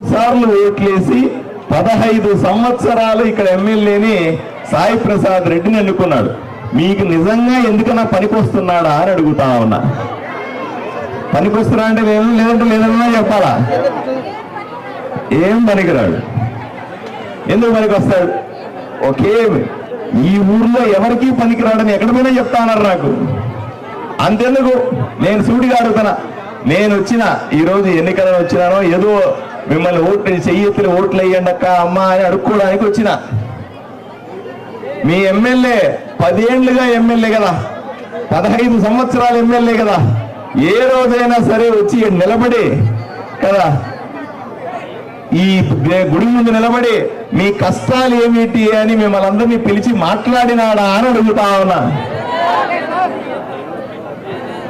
సార్లు ఓట్లేసి పదహైదు సంవత్సరాలు ఇక్కడ ఎమ్మెల్యేని సాయి ప్రసాద్ రెడ్డిని ఎన్నుకున్నాడు. మీకు నిజంగా ఎందుకన్నా పనికొస్తున్నాడా అని అడుగుతా ఉన్నా. పనికొస్తున్నా అంటే నేను లేదంటే లేదన్నా చెప్పాలా? ఏం పనికిరాడు? ఎందుకు పనికొస్తాడు? ఒకే ఈ ఊర్లో ఎవరికీ పనికిరాడని ఎక్కడ పోయినా చెప్తా అన్నారు నాకు. అంతెందుకు? నేను సూటిగా అడుగుతున్నా. నేను వచ్చిన ఈరోజు ఎన్నికలను వచ్చినానో ఏదో మిమ్మల్ని ఓట్లు చెయ్యెత్తులు ఓట్లు వేయండి అక్క అమ్మ అని అడుక్కోవడానికి వచ్చిన. మీ ఎమ్మెల్యే పదేండ్లుగా ఎమ్మెల్యే కదా పదహైదు సంవత్సరాలు ఎమ్మెల్యే కదా ఏ రోజైనా సరే వచ్చి నిలబడి కదా ఈ గుడి ముందు నిలబడి మీ కష్టాలు ఏమిటి అని మిమ్మల్ని అందరినీ పిలిచి మాట్లాడినాడా అని అడుగుతా ఉన్నా.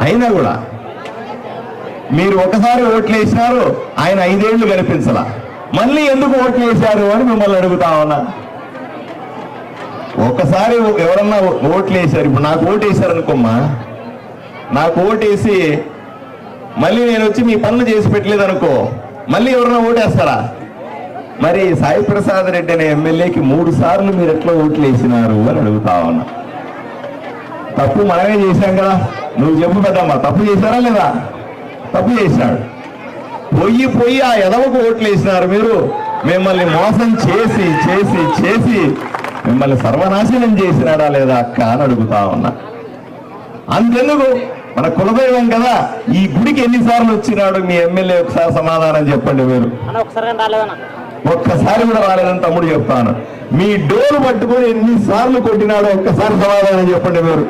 అయినా కూడా మీరు ఒకసారి ఓట్లు వేసినారు ఆయన ఐదేళ్ళు కనిపించాల. మళ్ళీ ఎందుకు ఓట్లు వేశారు అని మిమ్మల్ని అడుగుతా ఉన్నా. ఒకసారి ఎవరన్నా ఓట్లు వేశారు ఇప్పుడు నాకు ఓటు వేశారు అనుకోమ్మా. నాకు ఓటు వేసి మళ్ళీ నేను వచ్చి మీ పనులు చేసి పెట్టలేదు అనుకో మళ్ళీ ఎవరన్నా ఓటేస్తారా? మరి సాయి ప్రసాద్ రెడ్డి అనే ఎమ్మెల్యేకి మూడు సార్లు మీరు ఎట్లా ఓట్లు వేసినారు అని అడుగుతా ఉన్నా. తప్పు మనమే చేశాం కదా నువ్వు చెప్పు పెద్దమ్మా తప్పు చేశారా లేదా? తప్పు చేశాడు. పొయ్యి పొయ్యి ఆ ఎదవకు ఓట్లు వేసినారు మీరు. మిమ్మల్ని మోసం చేసి చేసి చేసి మిమ్మల్ని సర్వనాశనం చేసినాడా లేదా అక్క అని అడుగుతా ఉన్నా. అంతెందుకు? మన కులదైవం కదా. ఈ గుడికి ఎన్నిసార్లు వచ్చినాడు మీ ఎమ్మెల్యే? ఒకసారి సమాధానం చెప్పండి మీరు. ఒక్కసారి కూడా రాలేదని తమ్ముడు చెప్తాను. మీ డోలు పట్టుకొని ఎన్నిసార్లు కొట్టినాడో ఒక్కసారి సమాధానం చెప్పండి మీరు.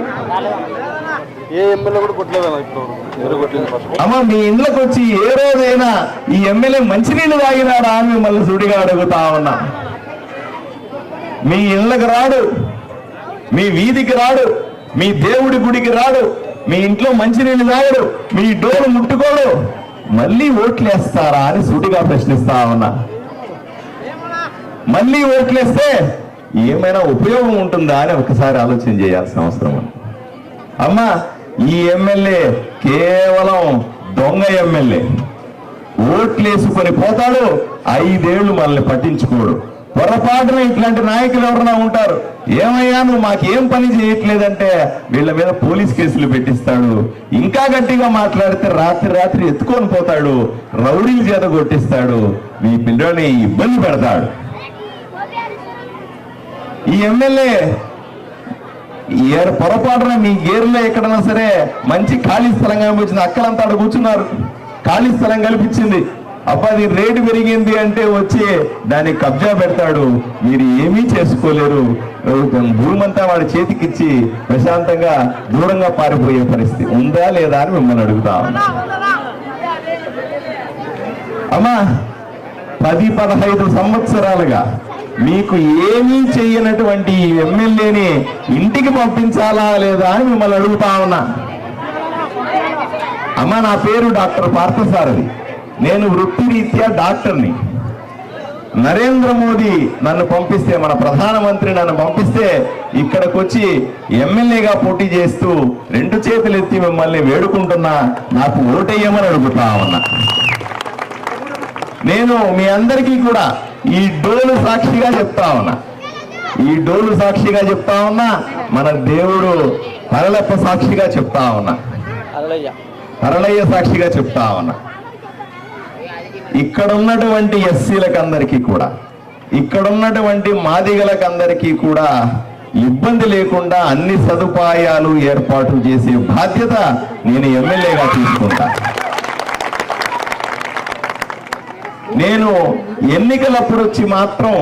ఏ ఎమ్మెల్యే కూడా కొట్టలేదన్న ఇప్పుడు అమ్మ మీ ఇంట్లోకి వచ్చి ఏ రోజైనా ఈ ఎమ్మెల్యే మంచినీళ్ళు తాగినాడా అని మిమ్మల్ని సుడిగా అడుగుతా ఉన్నా. మీ ఇళ్ళకి రాడు మీ వీధికి రాడు మీ దేవుడి గుడికి రాడు మీ ఇంట్లో మంచినీళ్ళు తాగడు మీ డోరు ముట్టుకోడు మళ్ళీ ఓట్లేస్తారా అని సూటిగా ప్రశ్నిస్తా ఉన్నా. మళ్ళీ ఓట్లేస్తే ఏమైనా ఉపయోగం ఉంటుందా అని ఒకసారి ఆలోచన చేయాల్సిన అవసరం అమ్మా ఈ ఎమ్మెల్యే కేవలం దొంగ ఎమ్మెల్యే. ఓట్లేసుకొని పోతాడు ఐదేళ్ళు మనల్ని పట్టించుకోడు. పొరపాటున ఇట్లాంటి నాయకులు ఎవరన్నా ఉంటారు? ఏమయ్యా నువ్వు మాకేం పని చేయట్లేదంటే వీళ్ళ మీద పోలీస్ కేసులు పెట్టిస్తాడు. ఇంకా గట్టిగా మాట్లాడితే రాత్రి రాత్రి ఎత్తుకొని పోతాడు రౌడీల చేత కొట్టిస్తాడు మీ పిల్లల్ని ఇబ్బంది పెడతాడు. ఈ ఎమ్మెల్యే ఏరు పొరపాటున మీ గేరులో ఎక్కడైనా సరే మంచి ఖాళీ స్థలం కనిపించింది అక్కలంతా అక్కడ కూర్చున్నారు. ఖాళీ స్థలం కల్పించింది. అబ్బాది రేటు పెరిగింది అంటే వచ్చి దాన్ని కబ్జా పెడతాడు. మీరు ఏమీ చేసుకోలేరు. భూమంతా వాడి చేతికిచ్చి ప్రశాంతంగా దూరంగా పారిపోయే పరిస్థితి ఉందా లేదా అని మిమ్మల్ని అడుగుతా అమ్మా పది పదహైదు సంవత్సరాలుగా మీకు ఏమీ చెయ్యనటువంటి ఈ ఎమ్మెల్యేని ఇంటికి పంపించాలా లేదా అని మిమ్మల్ని అడుగుతా ఉన్నా. అమ్మ నా పేరు డాక్టర్ పార్థసారథి. నేను వృత్తిరీత్యా డాక్టర్ని. నరేంద్ర మోదీ నన్ను పంపిస్తే మన ప్రధానమంత్రి నన్ను పంపిస్తే ఇక్కడికి వచ్చి ఎమ్మెల్యేగా పోటీ చేస్తూ రెండు చేతులు ఎత్తి మిమ్మల్ని వేడుకుంటున్నా నాకు ఓటేయమని అడుగుతా ఉన్నా. నేను మీ అందరికీ కూడా ఈ డోలు సాక్షిగా చెప్తా ఉన్నా. ఈ డోలు సాక్షిగా చెప్తా ఉన్నా మన దేవుడు పరలప్ప సాక్షిగా చెప్తా ఉన్నా. పరలయ్య సాక్షిగా చెప్తా ఉన్నా. ఇక్కడ ఉన్నటువంటి ఎస్సీలకు అందరికీ కూడా ఇక్కడ ఉన్నటువంటి మాదిగలకు అందరికీ కూడా ఇబ్బంది లేకుండా అన్ని సదుపాయాలు ఏర్పాటు చేసే బాధ్యత నేను ఎమ్మెల్యేగా తీసుకుంటా. నేను ఎన్నికలప్పుడు వచ్చి మాత్రం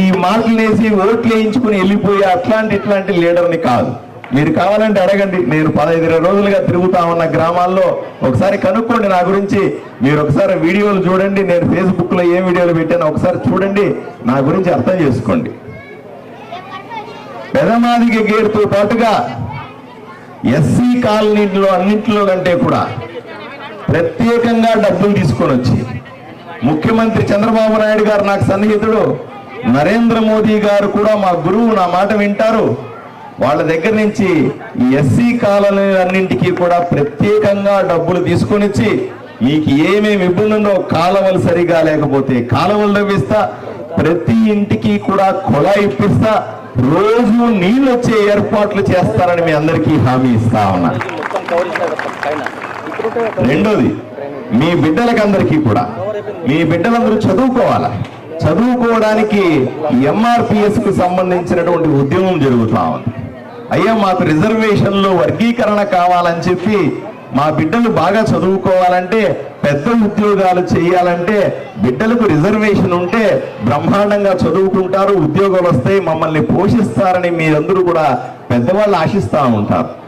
ఈ మాటలు వేసి ఓట్లు వేయించుకుని వెళ్ళిపోయే అట్లాంటి ఇట్లాంటి లీడర్ని కాదు. మీరు కావాలంటే అడగండి. నేను పదహైదు ఇరవై రోజులుగా తిరుగుతా ఉన్న గ్రామాల్లో ఒకసారి కనుక్కోండి నా గురించి. మీరు ఒకసారి వీడియోలు చూడండి. నేను ఫేస్బుక్లో ఏ వీడియోలు పెట్టానో ఒకసారి చూడండి. నా గురించి అర్థం చేసుకోండి. పెదమాదిగ గేర్తో పాటుగా ఎస్సీ కాలనీలో అన్నింటిలో కంటే కూడా ప్రత్యేకంగా డబ్బులు తీసుకొని వచ్చి ముఖ్యమంత్రి చంద్రబాబు నాయుడు గారు నాకు సన్నిహితుడు. నరేంద్ర మోదీ గారు కూడా మా గురువు నా మాట వింటారు. వాళ్ళ దగ్గర నుంచి ఎస్సీ కాలనీలన్నింటికీ కూడా ప్రత్యేకంగా డబ్బులు తీసుకొని వచ్చి మీకు ఏమేమి ఇబ్బంది ఉందో కాలువలు సరిగా లేకపోతే కాలువలు నవ్విస్తా ప్రతి ఇంటికి కూడా కుళాయి ఇప్పిస్తా రోజు నీళ్ళు వచ్చే ఏర్పాట్లు చేస్తారని మీ అందరికీ హామీ ఇస్తా ఉన్నా. రెండోది మీ బిడ్డలకందరికీ కూడా. మీ బిడ్డలందరూ చదువుకోవాలి? చదువుకోవడానికి ఎంఆర్పిఎస్కు సంబంధించినటువంటి ఉద్యమం జరుగుతా ఉంది. అయ్యా మాకు రిజర్వేషన్లో వర్గీకరణ కావాలని చెప్పి మా బిడ్డలు బాగా చదువుకోవాలంటే పెద్ద ఉద్యోగాలు చేయాలంటే బిడ్డలకు రిజర్వేషన్ ఉంటే బ్రహ్మాండంగా చదువుకుంటారు ఉద్యోగాలు వస్తాయి మమ్మల్ని పోషిస్తారని మీరందరూ కూడా పెద్దవాళ్ళు ఆశిస్తూ ఉంటారు.